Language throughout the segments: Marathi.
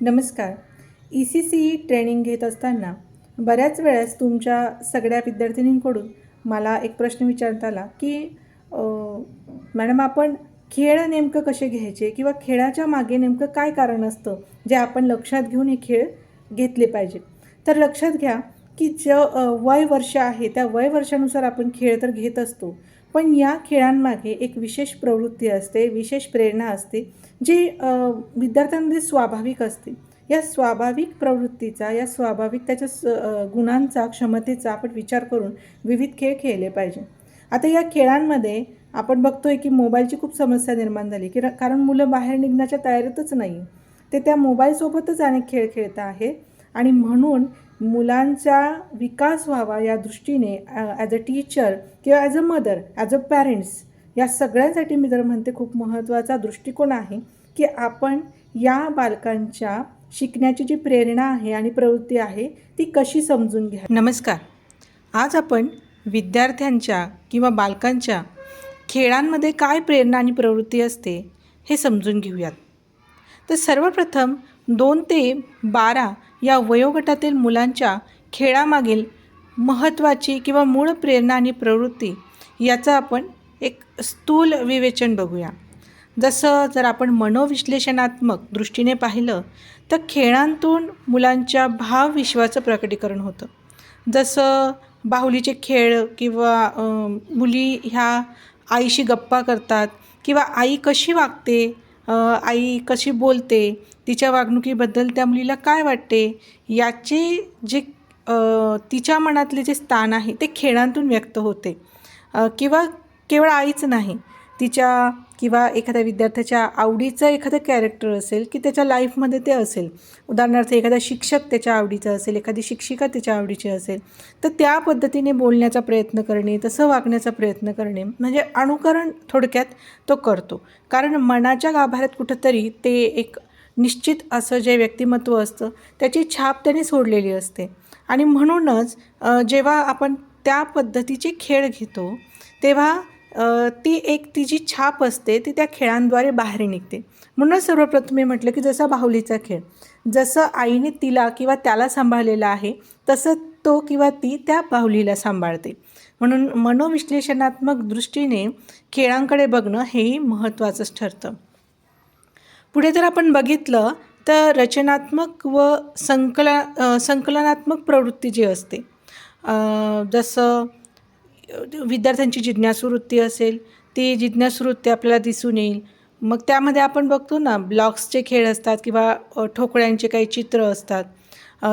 नमस्कार. E C C E training घेत असताना बऱ्याच वेळेस तुमच्या सगळ्या विद्यार्थिनींकडून मला एक प्रश्न विचारता आला की मॅडम आपण खेळ नेमकं कसे घ्यायचे किंवा खेळाच्या मागे नेमकं काय कारण असतं जे आपण लक्षात घेऊन हे खेळ घेतले पाहिजे? तर लक्षात घ्या की ज वय वर्ष आहे त्या वय वर्षानुसार आपण खेळ तर घेत असतो. पण या खेळांमागे एक विशेष प्रवृत्ती असते विशेष प्रेरणा असते जी विद्यार्थ्यांमध्ये स्वाभाविक असते. या स्वाभाविक प्रवृत्तीचा या स्वाभाविक त्याच्या स गुणांचा क्षमतेचा आपण विचार करून विविध खेळ खेळले पाहिजे. आता या खेळांमध्ये आपण बघतोय की मोबाईलची खूप समस्या निर्माण झाली की कारण मुलं बाहेर निघण्याच्या तयारीतच नाही ते त्या मोबाईलसोबतच अनेक खेळ खेळत आहे आणि म्हणून मुलांचा विकास व्हावा या दृष्टीने ॲज अ टीचर किंवा as a mother as a parents या सगळ्यांसाठी मी जर म्हणते खूप महत्त्वाचा दृष्टिकोन आहे की आपण या बालकांच्या शिकण्याची जी प्रेरणा आहे आणि प्रवृत्ती आहे ती कशी समजून घ्या. नमस्कार. आज आपण विद्यार्थ्यांच्या किंवा बालकांच्या खेळांमध्ये काय प्रेरणा आणि प्रवृत्ती असते हे समजून घेऊयात. तर सर्वप्रथम दोन ते बारा या वयोगटातील मुलांच्या खेळामागील महत्त्वाची किंवा मूळ प्रेरणा आणि प्रवृत्ती याचं आपण एक स्थूल विवेचन बघूया. जसं जर आपण मनोविश्लेषणात्मक दृष्टीने पाहिलं तर खेळांतून मुलांच्या भावविश्वाचं प्रकटीकरण होतं. जसं बाहुलीचे खेळ किंवा मुली ह्या आईशी गप्पा करतात किंवा आई कशी वागते आई कशी बोलते तिच्या वागणुकीबद्दल त्या मुलीला काय वाटते याचे जे तिच्या मनातले जे स्थान आहे ते खेळांतून व्यक्त होते. किंवा केवळ आईच नाही तिच्या किंवा एखाद्या विद्यार्थ्याच्या आवडीचं एखादं कॅरेक्टर असेल की त्याच्या लाईफमध्ये ते असेल. उदाहरणार्थ एखादा शिक्षक त्याच्या आवडीचा असेल एखादी शिक्षिका त्याच्या आवडीची असेल तर त्या पद्धतीने बोलण्याचा प्रयत्न करणे तसं वागण्याचा प्रयत्न करणे म्हणजे अनुकरण थोडक्यात तो करतो. कारण मनाच्या गाभाऱ्यात कुठंतरी ते एक निश्चित असं जे व्यक्तिमत्व असतं त्याची छाप त्याने सोडलेली असते. आणि म्हणूनच जेव्हा आपण त्या पद्धतीचे खेळ घेतो तेव्हा ती एक ती जी छाप असते ती त्या खेळांद्वारे बाहेर निघते. म्हणूनच सर्वप्रथम मी म्हटलं की जसा बाहुलीचा खेळ जसं आईने तिला किंवा त्याला सांभाळलेला आहे तसं तो किंवा ती त्या बाहुलीला सांभाळते. म्हणून मनोविश्लेषणात्मक दृष्टीने खेळांकडे बघणं हेही महत्त्वाचंच ठरतं. पुढे जर आपण बघितलं तर रचनात्मक व संकला संकलनात्मक प्रवृत्ती जी असते जसं विद्यार्थ्यांची जिज्ञासवृत्ती असेल ती जिज्ञासवृत्ती आपल्याला दिसून येईल. मग त्यामध्ये आपण बघतो ना ब्लॉक्सचे खेळ असतात किंवा ठोकळ्यांचे काही चित्र असतात.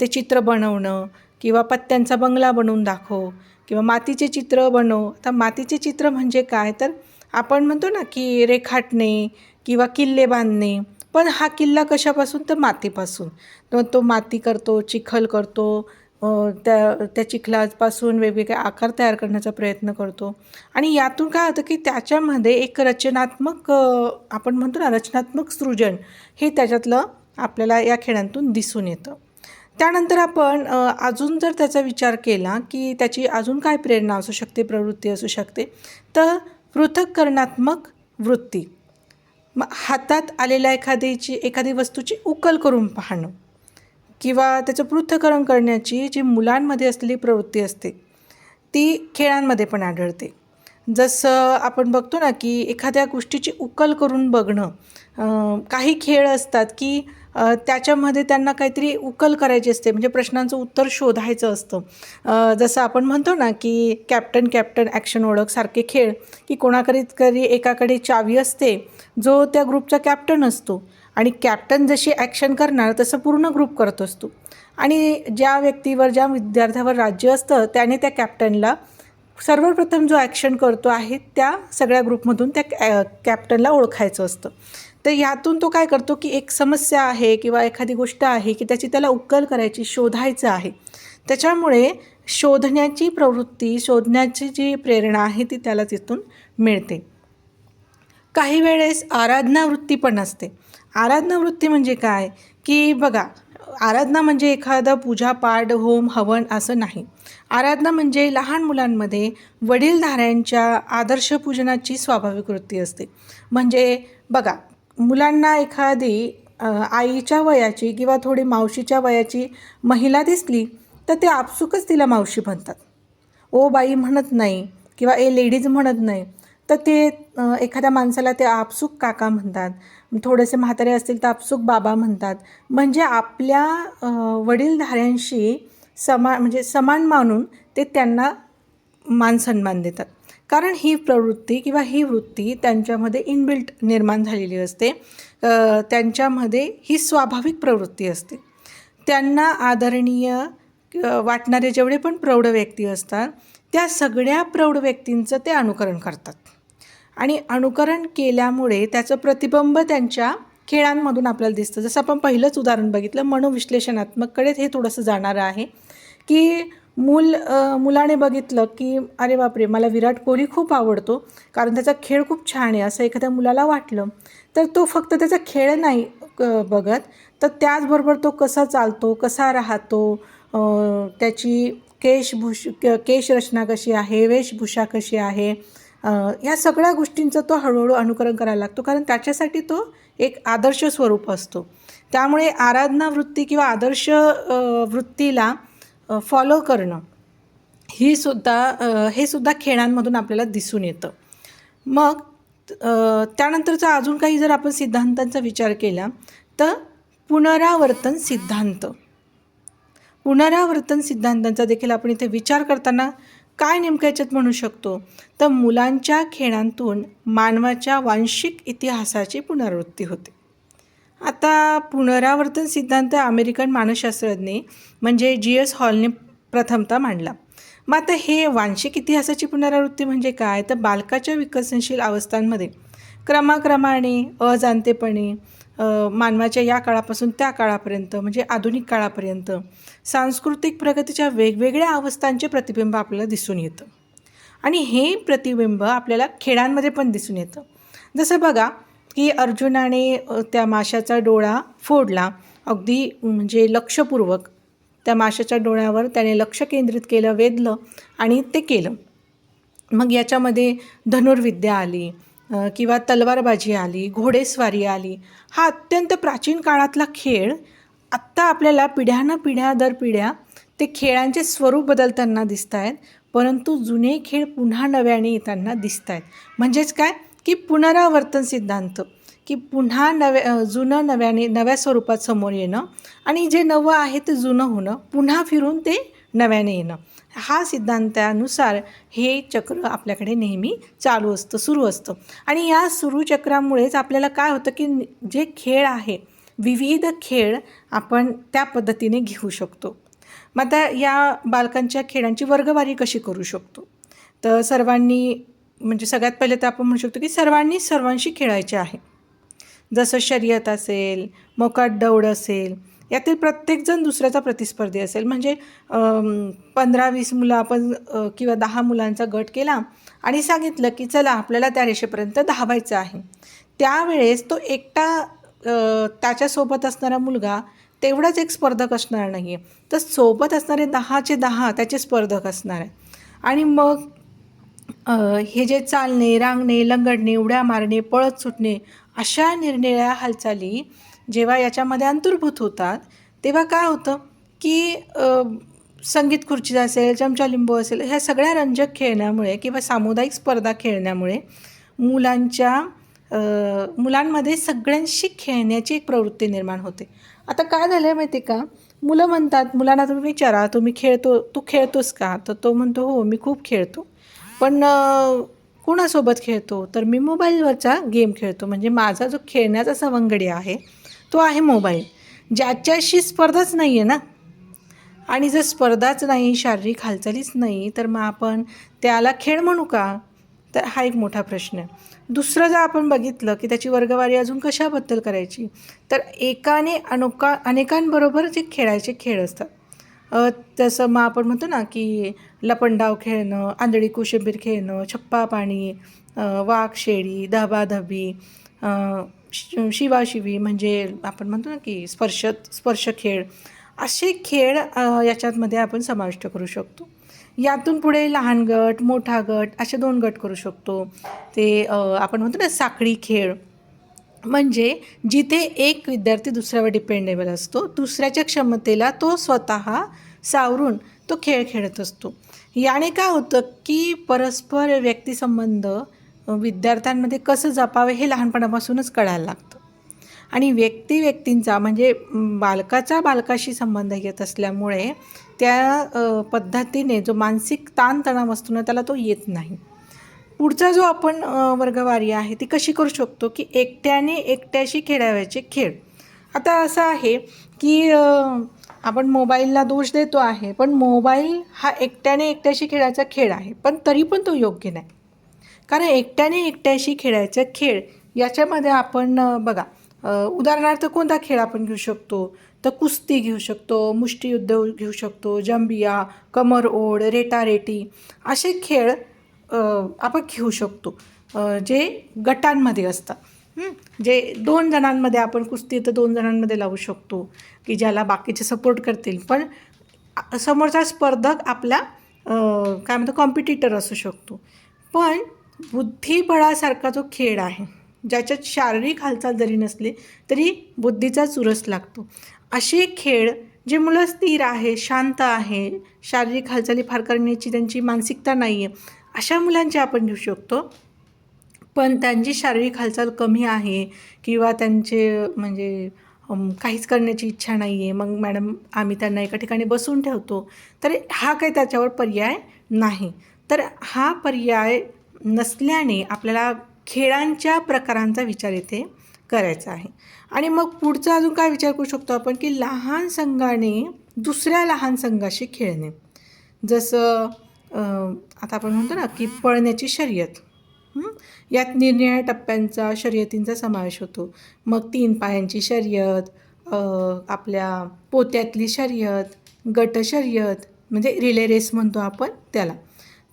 ते चित्र बनवणं किंवा पत्त्यांचा बंगला बनवून दाखव किंवा मातीचे चित्र बनव. आता मातीचे चित्र म्हणजे काय? तर आपण म्हणतो ना की रेखाटणे किंवा किल्ले बांधणे. पण हा किल्ला कशापासून? तर मातीपासून. तो माती करतो चिखल करतो त्या त्या चिखलापासून वेगवेगळे आकार तयार करण्याचा प्रयत्न करतो. आणि यातून काय होतं की त्याच्यामध्ये एक रचनात्मक आपण म्हणतो ना रचनात्मक सृजन हे त्याच्यातलं आपल्याला या खेळांतून दिसून येतं. त्यानंतर आपण अजून जर त्याचा विचार केला की त्याची अजून काय प्रेरणा असू शकते प्रवृत्ती असू शकते तर पृथक्करणात्मक वृत्ती. मग हातात आलेल्या एखादीची एखादी वस्तूची उकल करून पाहणं. किंवा त्याचं पृथ्थकरण करण्याची जी मुलांमध्ये असलेली प्रवृत्ती असते ती खेळांमध्ये पण आढळते. जसं आपण बघतो ना की एखाद्या गोष्टीची उकल करून बघणं काही खेळ असतात की त्याच्यामध्ये त्यांना काहीतरी उकल करायची असते म्हणजे प्रश्नांचं उत्तर शोधायचं असतं. जसं आपण म्हणतो ना की कॅप्टन कॅप्टन ॲक्शन ओळख सारखे खेळ की कोणाकडे तरी एकाकडे चावी असते जो त्या ग्रुपचा कॅप्टन असतो. आणि कॅप्टन जशी ॲक्शन करणार तसं पूर्ण ग्रुप करत असतो आणि ज्या व्यक्तीवर ज्या विद्यार्थ्यावर राज्य असतं त्याने त्या कॅप्टनला सर्वप्रथम जो ॲक्शन करतो आहे त्या सगळ्या ग्रुपमधून त्या कॅ कॅप्टनला ओळखायचं असतं. तर यातून तो काय करतो की एक समस्या आहे किंवा एखादी गोष्ट आहे की त्याची त्याला उकल करायची शोधायचं आहे. त्याच्यामुळे शोधण्याची प्रवृत्ती शोधण्याची जी प्रेरणा आहे ती त्याला तिथून मिळते. काही वेळेस आराधना वृत्ती पण असते. आराधना वृत्ती म्हणजे काय? की बघा आराधना म्हणजे एखादं पूजापाठ होम हवन असं नाही. आराधना म्हणजे लहान मुलांमध्ये वडीलधाऱ्यांच्या आदर्श पूजनाची स्वाभाविक वृत्ती असते. म्हणजे बघा मुलांना एखादी आईच्या वयाची किंवा थोडी मावशीच्या वयाची महिला दिसली तर ते आपसुकच तिला मावशी म्हणतात. ओ बाई म्हणत नाही किंवा ए लेडीज म्हणत नाही तर ते एखाद्या माणसाला ते आपसूक काका म्हणतात. थोडेसे म्हातारे असतील तर आपसूक बाबा म्हणतात. म्हणजे आपल्या वडीलधाऱ्यांशी समान म्हणजे समान मानून ते त्यांना मान सन्मान देतात. कारण ही प्रवृत्ती किंवा ही वृत्ती त्यांच्यामध्ये इनबिल्ट निर्माण झालेली असते. त्यांच्यामध्ये ही स्वाभाविक प्रवृत्ती असते. त्यांना आदरणीय वाटणारे जेवढे पण प्रौढ व्यक्ती असतात त्या सगळ्या प्रौढ व्यक्तींचं ते अनुकरण करतात. आणि अनुकरण केल्यामुळे त्याचं प्रतिबिंब त्यांच्या खेळांमधून आपल्याला दिसतं. जसं आपण पहिलंच उदाहरण बघितलं मनोविश्लेषणात्मककडे हे थोडंसं जाणारं आहे. की मूल मुलाने बघितलं की अरे बापरे मला विराट कोहली खूप आवडतो कारण त्याचा खेळ खूप छान आहे असं एखाद्या मुलाला वाटलं तर तो फक्त त्याचा खेळ नाही क- बघत. तर त्याचबरोबर तो कसा चालतो कसा राहतो त्याची केशभूष क- केशरचना कशी आहे वेशभूषा कशी आहे या सगळ्या गोष्टींचं तो हळूहळू अनुकरण करायला लागतो. कारण त्याच्यासाठी तो एक आदर्श स्वरूप असतो. त्यामुळे आराधना वृत्ती किंवा आदर्श वृत्तीला फॉलो करणं ही सुद्धा हे सुद्धा खेळांमधून आपल्याला दिसून येतं. मग त्यानंतरचा अजून काही जर आपण सिद्धांतांचा विचार केला तर पुनरावर्तन सिद्धांत. पुनरावर्तन सिद्धांतांचा देखील आपण इथे विचार करताना काय नेमकं याच्यात म्हणू शकतो? तर मुलांच्या खेळांतून मानवाच्या वांशिक इतिहासाची पुनरावृत्ती होते. आता पुनरावर्तन सिद्धांत अमेरिकन मानसशास्त्रज्ञ म्हणजे जी एस हॉलने प्रथमतः मांडला. मग आता हे वांशिक इतिहासाची पुनरावृत्ती म्हणजे काय? तर बालकाच्या विकसनशील अवस्थांमध्ये क्रमाक्रमाने अजाणतेपणे मानवाच्या या काळापासून त्या काळापर्यंत म्हणजे आधुनिक काळापर्यंत सांस्कृतिक प्रगतीच्या वेगवेगळ्या अवस्थांचे प्रतिबिंब आपल्याला दिसून येतं. आणि हे प्रतिबिंब आपल्याला खेळांमध्ये पण दिसून येतं. जसं बघा की अर्जुनाने त्या माशाचा डोळा फोडला. अगदी म्हणजे लक्षपूर्वक त्या माशाच्या डोळ्यावर त्याने लक्ष केंद्रित केलं वेधलं आणि ते केलं. मग याच्यामध्ये धनुर्विद्या आली किंवा तलवारबाजी आली घोडेस्वारी आली हा अत्यंत प्राचीन काळातला खेळ. आत्ता आपल्याला पिढ्यानं पिढ्या दर पिढ्या ते खेळांचे स्वरूप बदलताना दिसत आहेत परंतु जुने खेळ पुन्हा नव्याने येताना दिसत आहेत म्हणजेच काय? की पुनरावर्तन सिद्धांत की पुन्हा नव्या जुनं नव्याने नव्या स्वरूपात समोर येणं आणि जे नवं आहे ते जुनं होणं पुन्हा फिरून ते नव्याने येणं. हा सिद्धांतानुसार हे चक्र आपल्याकडे नेहमी चालू असतं सुरू असतं. आणि या सुरू चक्रामुळेच आपल्याला काय होतं की जे खेळ आहे विविध खेळ आपण त्या पद्धतीने घेऊ शकतो. मग आता या बालकांच्या खेळांची वर्गवारी कशी करू शकतो? तर सर्वांनी म्हणजे सगळ्यात पहिले तर आपण म्हणू शकतो की सर्वांनी सर्वांशी खेळायचे आहे. जसं शर्यत असेल मोकाट दौड असेल यातील प्रत्येकजण दुसऱ्याचा प्रतिस्पर्धी असेल. म्हणजे पंधरा वीस मुलं आपण किंवा दहा मुलांचा गट केला आणि सांगितलं की चला आपल्याला त्या रेषेपर्यंत धावायचं आहे. त्यावेळेस तो एकटा त्याच्यासोबत असणारा मुलगा तेवढाच एक स्पर्धक असणार नाही आहे तर सोबत असणारे दहाचे दहा त्याचे स्पर्धक असणार आहे. आणि मग हे जे चालणे रांगणे लंगडणे उड्या मारणे पळत सुटणे अशा निरनिळ्या हालचाली जेव्हा याच्यामध्ये अंतर्भूत होतात तेव्हा काय होतं की संगीत खुर्ची असेल चमचा लिंबू असेल ह्या सगळ्या रंजक खेळण्यामुळे किंवा सामुदायिक स्पर्धा खेळण्यामुळे मुलांच्या मुलांमध्ये सगळ्यांशी खेळण्याची एक प्रवृत्ती निर्माण होते. आता काय झालं आहे माहिती आहे का? मुलं म्हणतात मुलांना तुम्ही विचारा तुम्ही खेळतो तू खेळतोस का? तर तो म्हणतो हो मी खूप खेळतो. पण कोणासोबत खेळतो? तर मी मोबाईलवरचा गेम खेळतो. म्हणजे माझा जो खेळण्याचा सवंगडी आहे तो आहे मोबाईल. ज्याच्याशी स्पर्धाच नाही आहे ना? आणि जर स्पर्धाच नाही शारीरिक हालचालीच नाही तर मग आपण त्याला खेळ म्हणू का? तर हा एक मोठा प्रश्न आहे. दुसरं जर आपण बघितलं की त्याची वर्गवारी अजून कशाबद्दल करायची? तर एकाने अनोका अनेकांबरोबर जे खेळायचे खेळ असतात. तसं मग आपण म्हणतो ना की लपंडाव खेळणं आंधळी कोशिंबीर खेळणं छप्पा पाणी वाघ शेळी धबाधबी श- शिवाशिवी म्हणजे आपण म्हणतो ना की स्पर्श स्पर्श खेळ असे खेळ याच्यातमध्ये आपण समाविष्ट करू शकतो. यातून पुढे लहान गट मोठा गट असे दोन गट करू शकतो. ते आपण म्हणतो ना साखळी खेळ. म्हणजे जिथे एक विद्यार्थी दुसऱ्यावर डिपेंडेबल असतो दुसऱ्याच्या क्षमतेला तो स्वतः सावरून तो खेळ खेळत असतो. याने काय होतं की परस्पर व्यक्तिसंबंध विद्यार्थ्यांमध्ये कसं जपावे हे लहानपणापासूनच कळायला लागतं. आणि व्यक्ती व्यक्तींचा म्हणजे बालकाचा बालकाशी संबंध येत असल्यामुळे त्या पद्धतीने जो मानसिक ताणतणाव असतो ना त्याला तो येत नाही. पुढचा जो आपण वर्गवारी आहे ती कशी करू शकतो की एकट्याने एकट्याशी खेळाव्याचे खेळ. आता असं आहे की आपण मोबाईलला दोष देतो आहे पण मोबाईल हा एकट्याने एकट्याशी खेळायचा खेळ आहे पण तरी पण तो योग्य नाही. कारण एकट्याने एकट्याशी खेळायचा खेळ. याच्यामध्ये आपण बघा उदाहरणार्थ कोणता खेळ आपण घेऊ शकतो? तर कुस्ती घेऊ शकतो मुष्टियुद्ध घेऊ शकतो जंबिया कमर ओढ रेटारेटी असे खेळ आपण घेऊ शकतो जे गटांमध्ये असतात. जे दोन जणांमध्ये आपण कुस्ती तर दोन जणांमध्ये लावू शकतो की ज्याला बाकीचे सपोर्ट करतील. पण समोरचा स्पर्धक आपला काय म्हणतो कॉम्पिटिटर असू शकतो. पण बुद्धिबळासारखा जो खेळ आहे ज्याच्यात शारीरिक हालचाल जरी नसली तरी बुद्धीचा चुरस लागतो. असे खेळ जे मुलं स्थिर आहे शांत आहे शारीरिक हालचाली फार करण्याची त्यांची मानसिकता नाही आहे अशा मुलांचे आपण घेऊ शकतो. पण त्यांची शारीरिक हालचाल कमी आहे किंवा त्यांचे म्हणजे काहीच करण्याची इच्छा नाही आहे मग मॅडम आम्ही त्यांना एका ठिकाणी बसून ठेवतो तर हा काही त्याच्यावर पर्याय नाही. तर हा पर्याय नसल्याने आपल्याला खेळांच्या प्रकारांचा विचार इथे करायचा आहे. आणि मग पुढचा अजून काय विचार करू शकतो आपण? की लहान संघाने दुसऱ्या लहान संघाशी खेळणे. जसं आता आपण म्हणतो ना की पळण्याची शर्यत. यात निरनिराळ्या टप्प्यांचा शर्यतींचा समावेश होतो. मग तीन पायांची शर्यत आपल्या पोत्यातली शर्यत गट शर्यत म्हणजे रिले रेस म्हणतो आपण त्याला.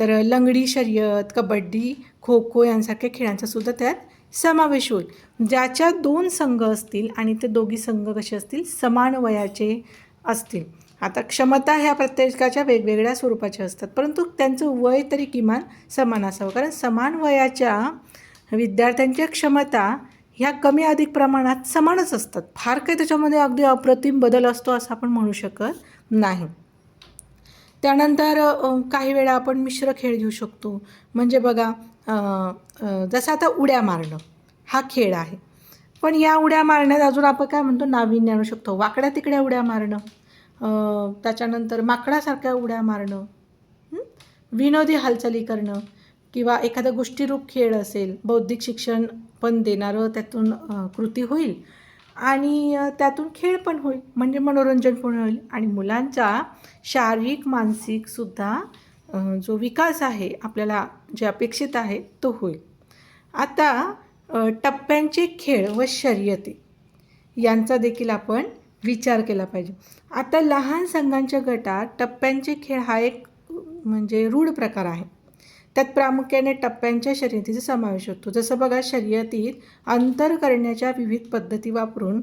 तर लंगडी शर्यत कबड्डी खो खो यांसारख्या खेळांचा सुद्धा त्यात समावेश होईल. ज्याच्या दोन संघ असतील आणि ते दोघी संघ कसे असतील? समान वयाचे असतील. आता क्षमता ह्या प्रत्येकाच्या वेगवेगळ्या स्वरूपाच्या असतात. परंतु त्यांचं वय तरी किमान समान असावं. कारण समान वयाच्या विद्यार्थ्यांच्या क्षमता ह्या कमी अधिक प्रमाणात समानच असतात. फार काही त्याच्यामध्ये अगदी अप्रतिम बदल असतो असं आपण म्हणू शकत नाही. त्यानंतर काही वेळा आपण मिश्र खेळ घेऊ शकतो. म्हणजे बघा जसं आता उड्या मारणं हा खेळ आहे. पण या उड्या मारण्यात अजून आपण काय म्हणतो नाविन्य आणू शकतो. वाकड्या तिकड्या उड्या मारणं त्याच्यानंतर माकडासारख्या उड्या मारणं विनोदी हालचाली करणं किंवा एखादा गोष्टीरूप खेळ असेल बौद्धिक शिक्षण पण देणारं त्यातून कृती होईल. आणि त्यातून खेळ पण होईल. म्हणजे मनोरंजन पण होईल. आणि मुलांचा शारीरिक मानसिकसुद्धा जो विकास आहे आपल्याला जे अपेक्षित आहे तो होईल. आता टप्प्यांचे खेळ व शर्यती यांचा देखील आपण विचार केला पाहिजे. आता लहान संघांच्या गटात टप्प्यांचे खेळ हा एक म्हणजे रूढ प्रकार आहे. त्यात प्रामुख्याने टप्प्यांच्या शर्यतीचा समावेश होतो. जसं बघा शर्यतीत अंतर करण्याच्या विविध पद्धती वापरून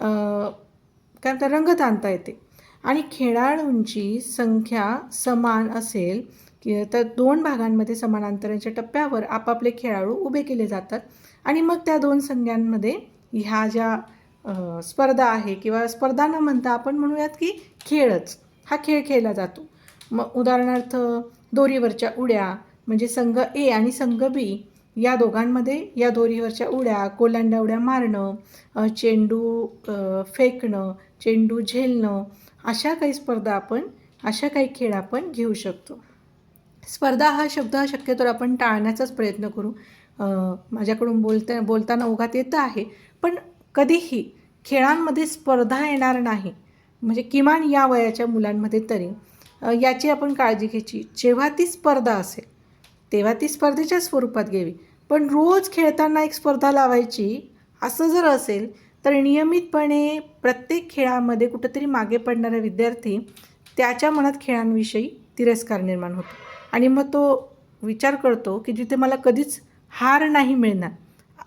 काय म्हणतात रंगत आणता येते. आणि खेळाडूंची संख्या समान असेल की तर दोन भागांमध्ये समानांतराच्या टप्प्यावर आपापले खेळाडू उभे केले जातात. आणि मग त्या दोन संघांमध्ये ह्या ज्या स्पर्धा आहे किंवा स्पर्धा न म्हणता आपण म्हणूयात की खेळच हा खेळ खेळला जातो. मग उदाहरणार्थ दोरीवरच्या उड्या म्हणजे संघ ए आणि संघ बी या दोघांमध्ये या दोरीवरच्या उड्या कोलांड्या उड्या मारणं चेंडू फेकणं चेंडू झेलणं अशा काही स्पर्धा आपण अशा काही खेळ आपण घेऊ शकतो. स्पर्धा हा शब्द शक्यतोवर आपण टाळण्याचाच प्रयत्न करू. माझ्याकडून बोलता बोलताना ओघात येतं आहे पण कधीही खेळांमध्ये स्पर्धा येणार नाही म्हणजे किमान या वयाच्या मुलांमध्ये तरी याची आपण काळजी घ्यायची. जेव्हा ती स्पर्धा असेल तेव्हा ती स्पर्धेच्या स्वरूपात घ्यावी. पण रोज खेळताना एक स्पर्धा लावायची असं जर असेल तर नियमितपणे प्रत्येक खेळामध्ये कुठंतरी मागे पडणारा विद्यार्थी त्याच्या मनात खेळांविषयी तिरस्कार निर्माण होतो. आणि मग तो विचार करतो की जिथे मला कधीच हार नाही मिळणार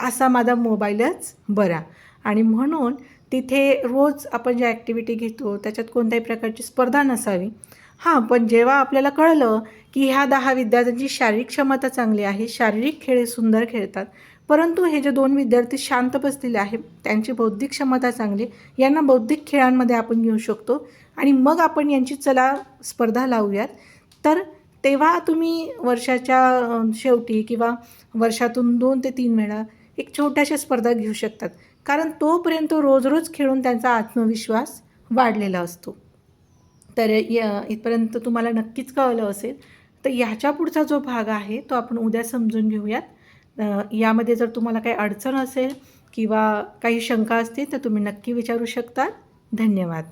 असा माझा मोबाईलच बरा. आणि म्हणून तिथे रोज आपण ज्या ॲक्टिव्हिटी घेतो त्याच्यात कोणत्याही प्रकारची स्पर्धा नसावी हां पण जेव्हा आपल्याला कळलं की ह्या दहा विद्यार्थ्यांची शारीरिक क्षमता चांगली आहे शारीरिक खेळ सुंदर खेळतात परंतु हे जे दोन विद्यार्थी शांत बसलेले आहेत त्यांची बौद्धिक क्षमता चांगली यांना बौद्धिक खेळांमध्ये आपण घेऊ शकतो. आणि मग आपण यांची चला स्पर्धा लावूयात. तर तेव्हा तुम्ही वर्षाच्या शेवटी किंवा वर्षातून दोन ते तीन वेळा एक छोट्याशा स्पर्धा घेऊ शकतात. कारण तोपर्यंत रोज रोज खेळून त्यांचा आत्मविश्वास वाढलेला असतो. तर या इथपर्यंत तुम्हाला नक्कीच कळलं असेल. तर ह्याच्या पुढचा जो भाग आहे तो आपण उद्या समजून घेऊयात. यामध्ये जर तुम्हाला काही अडचण असेल किंवा काही शंका असतील तर तुम्ही नक्की विचारू शकता. धन्यवाद.